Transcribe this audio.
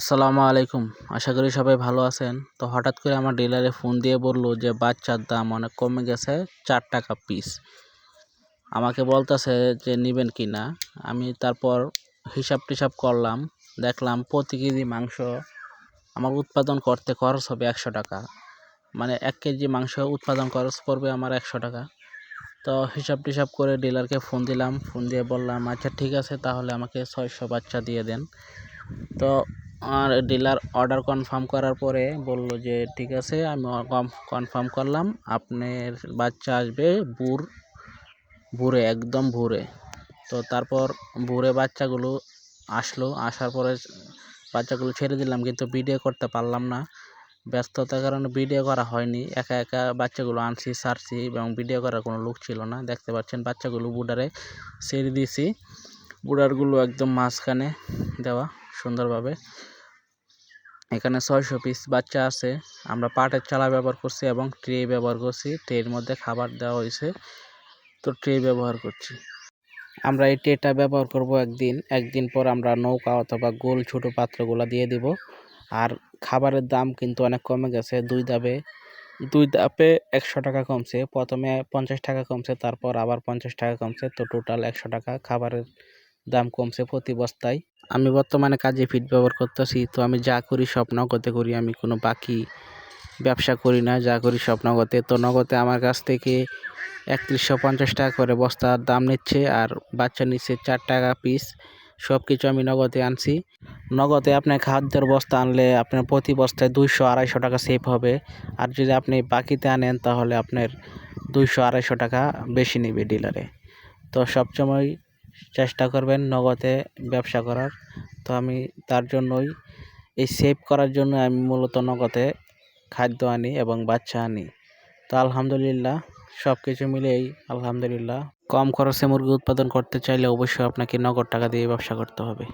আসসালামু আলাইকুম। আশা করি সবাই ভালো আছেন। তো হঠাৎ করে আমার ডিলারে ফোন দিয়ে বলল যে, বাচ্চার দাম অনেক কমে গেছে, চার টাকা পিস আমাকে বলতেছে যে, নেবেন কি না? আমি তারপর হিসাব টিসাব করলাম। দেখলাম প্রতি কেজি মাংস আমার উৎপাদন করতে খরচ হবে একশো টাকা। মানে এক কেজি মাংস উৎপাদন খরচ পড়বে আমার একশো টাকা। তো হিসাব টিসাব করে ডিলারকে ফোন দিলাম। ফোন দিয়ে বললাম আচ্ছা ঠিক আছে, তাহলে আমাকে ছয়শো বাচ্চা দিয়ে দেন। তো আর ডিলার অর্ডার কনফার্ম করার পরে বলল যে, ঠিক আছে, আমি কনফার্ম করলাম। আপনার বাচ্চা আসবে বুর ভুরে, একদম ভুরে। তো তারপর ভুরে বাচ্চাগুলো আসলো। আসার পরে বাচ্চাগুলো ছেড়ে দিলাম, কিন্তু ভিডিও করতে পারলাম না। ব্যস্ততার কারণে ভিডিও করা হয়নি। একা একা বাচ্চাগুলো আনছি, সারছি এবং ভিডিও করার কোনো লোক ছিল না। দেখতে পাচ্ছেন বাচ্চাগুলো বুডারে ছেড়ে দিয়েছি। বুডারগুলো একদম মাঝখানে দেওয়া সুন্দরভাবে। এখানে ছয়শো পিস বাচ্চা আছে। আমরা পাটের চালা ব্যবহার করছি এবং ট্রে ব্যবহার করছি। ট্রের মধ্যে খাবার দেওয়া হয়েছে। তো ট্রে ব্যবহার করছি। আমরা এই ট্রেটা ব্যবহার করব একদিন। একদিন পর আমরা নৌকা অথবা গোল ছোটো পাত্রগুলো দিয়ে দিব। আর খাবারের দাম কিন্তু অনেক কমে গেছে। দুই দাবে দুই দাপে একশো টাকা কমছে। প্রথমে পঞ্চাশ টাকা কমছে, তারপর আবার পঞ্চাশ টাকা কমছে। তো টোটাল একশো টাকা খাবারের দাম কমছে প্রতি বস্তায়। আমি বর্তমানে কাজে ফিট ব্যবহার করতেছি, তো আমি যা করি সব নগদে করি, আমি কোনো বাকি ব্যবসা করি না, যা করি সব নগদে। তো নগদে আমার কাছ থেকে একত্রিশশো পঞ্চাশ টাকা করে বস্তার দাম নিচ্ছে আর বাচ্চা নিচ্ছে চার টাকা পিস সব কিছু আমি নগদে আনছি। নগদে আপনার খাদ্যের বস্তা আনলে আপনার প্রতি বস্তায় দুইশো আড়াইশো টাকা সেভ হবে। আর যদি আপনি বাকিতে আনেন তাহলে আপনার দুইশো আড়াইশো টাকা বেশি নেবে ডিলারে তো সবসময় চেষ্টা করবেন নগদে ব্যবসা করার। তো আমি তার জন্যই এই সেভ করার জন্য আমি মূলত নগদে খাদ্য আনি এবং বাচ্চা আনি। তো আলহামদুলিল্লাহ সব কিছু মিলেই আলহামদুলিল্লাহ। কম খরচে মুরগি উৎপাদন করতে চাইলে অবশ্যই আপনাকে নগদ টাকা দিয়ে ব্যবসা করতে হবে।